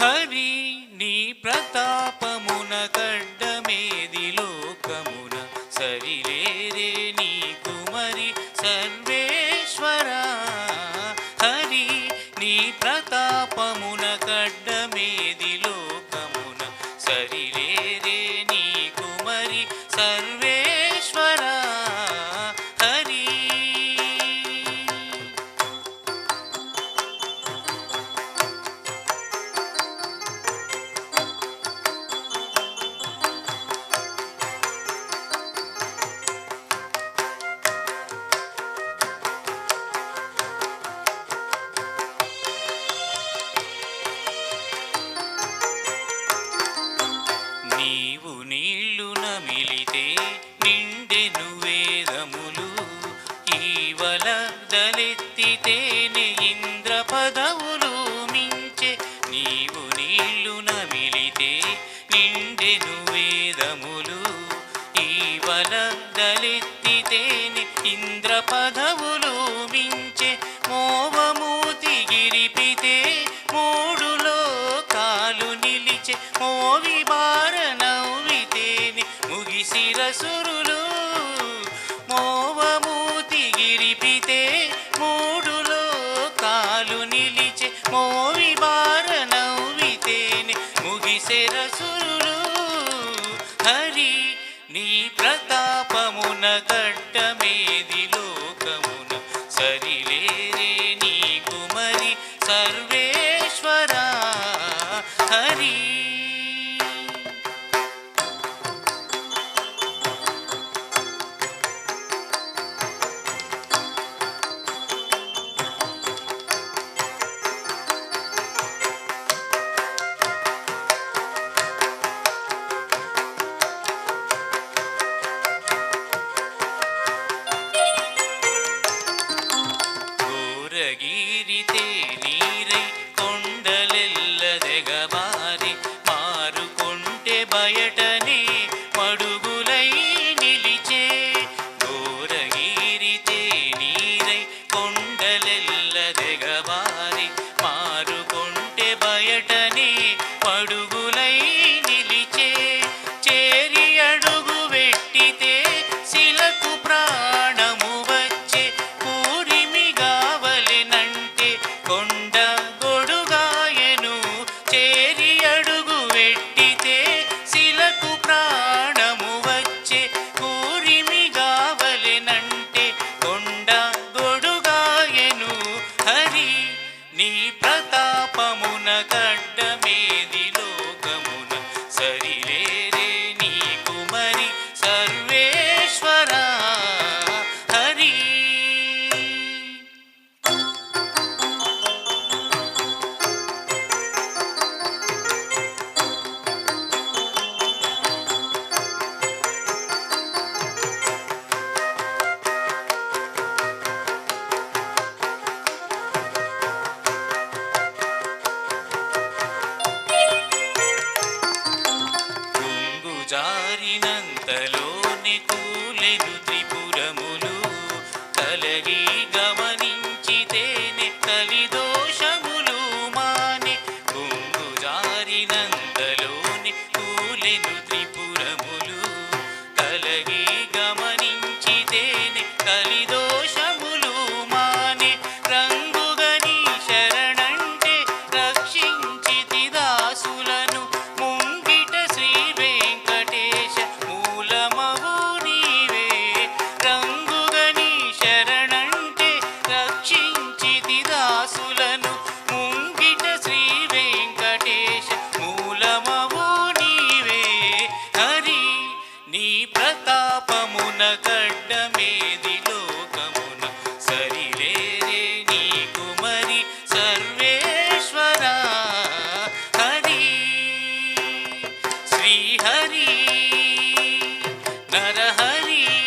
హరి నీ ప్రతాపమున కడ్డమేది లోకమున సరిలేరే చేతులెత్తితేనే ఇంద్ర పదవులు మించే నీవు నీళ్ళు నమిలితే నిండెను వేదములు. ఈ వలద్దలెత్తితేనే ఇంద్ర పదవులు మించే మోవమూతి గిరిపితే మూడు లోకాలు నిలిచే మోవి బార నవ్వితేనే ముగిసిర సురులు. మోవమూతి గిరిపి శరసురులు హరి నీ ప్రతాపమున గట్టమే ीते हरी